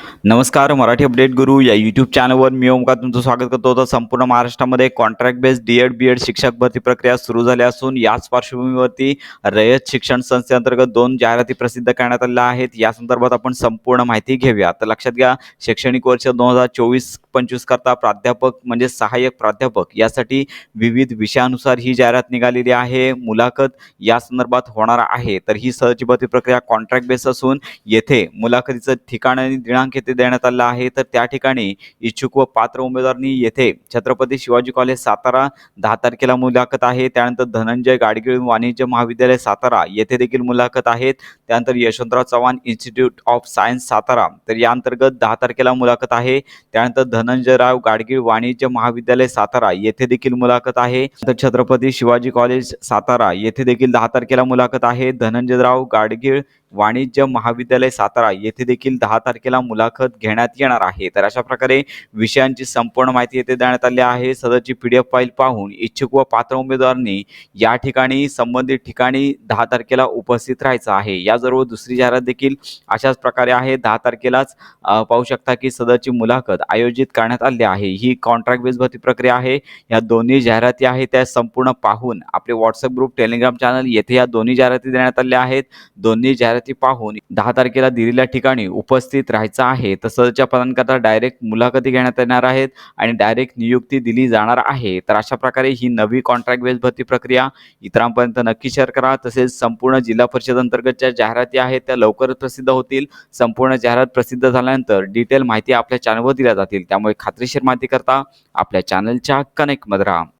नमस्कार मराठी अपडेट गुरु या यूट्यूब चॅनलवर मी ओमकार तुमचं स्वागत करतो. तर संपूर्ण महाराष्ट्रामध्ये contract based D Ed B Ed शिक्षक भरती प्रक्रिया सुरू झाली असून याच पार्श्वभूमीवरती रयत शिक्षण संस्थेअंतर्गत दोन जाहिराती प्रसिद्ध करण्यात आल्या आहेत. या संदर्भात आपण संपूर्ण माहिती घेऊया. तर लक्षात घ्या शैक्षणिक वर्ष दोन हजार चोवीस पंचवीस करता प्राध्यापक म्हणजे सहाय्यक प्राध्यापक यासाठी विविध विषयानुसार ही जाहिरात निघालेली आहे. मुलाखत या संदर्भात होणार आहे. तर ही सहजी भरती प्रक्रिया कॉन्ट्रॅक्ट बेस असून येथे मुलाखतीचं ठिकाण आणि दिनांक येथे देण्यात आला आहे. तर त्या ठिकाणी इच्छुक व पात्र उमेदवारांनी येथे छत्रपती शिवाजी कॉलेज सातारा दहा तारखेला मुलाखत आहे. त्यानंतर धनंजय गाडगीळ वाणिज्य महाविद्यालय सातारा येथे देखील मुलाखत आहेत. त्यानंतर Yashwantrao Chavan institute of science Satara तर या अंतर्गत दहा तारखेला मुलाखत आहे. त्यानंतर धनंजयराव गाडगीळ वाणिज्य महाविद्यालय सातारा येथे देखील मुलाखत आहे. तर छत्रपती शिवाजी कॉलेज सातारा येथे देखील दहा तारखेला मुलाखत आहे. धनंजयराव गाडगीळ वाणिज्य महाविद्यालय सातारा येथे देखील दहा तारखेला मुलाखत घेण्यात येणार आहे. तर अशा प्रकारे विषयांची संपूर्ण माहिती येथे देण्यात आली आहे. सदरची पी डी एफ फाईल पाहून इच्छुक व पात्र उमेदवारांनी या ठिकाणी संबंधित ठिकाणी दहा तारखेला उपस्थित राहायचं आहे. याजवळ दुसरी जाहिरात देखील अशाच प्रकारे आहे. दहा तारखेलाच पाहू शकता की सदरची मुलाखत आयोजित करण्यात आली आहे. ही कॉन्ट्रॅक्ट बेस भरती प्रक्रिया आहे. या दोन्ही जाहिराती आहेत. त्या संपूर्ण पाहून आपले व्हॉट्सअप ग्रुप टेलिग्राम चॅनल येथे या दोन्ही जाहिराती देण्यात आल्या आहेत. दोन्ही जाहिराती पाहून दहा तारखेला दिलेल्या ठिकाणी उपस्थित राहायचं आहे. तसंच्या पदांकरता डायरेक्ट मुलाखती घेण्यात येणार आहेत आणि डायरेक्ट नियुक्ती दिली जाणार आहे. तर अशा प्रकारे ही नवी कॉन्ट्रॅक्ट बेस भरती प्रक्रिया इतरांपर्यंत नक्की शेअर करा. तसेच संपूर्ण जिल्हा परिषद अंतर्गतच्या जाहिराती आहेत त्या लवकरच प्रसिद्ध होतील. संपूर्ण जाहिरात प्रसिद्ध झाल्यानंतर डिटेल माहिती आपल्या चॅनलवर दिल्या जातील. त्यामुळे खात्रीशीर माहिती करता आपल्या चॅनलच्या कनेक्टमध्ये राहा.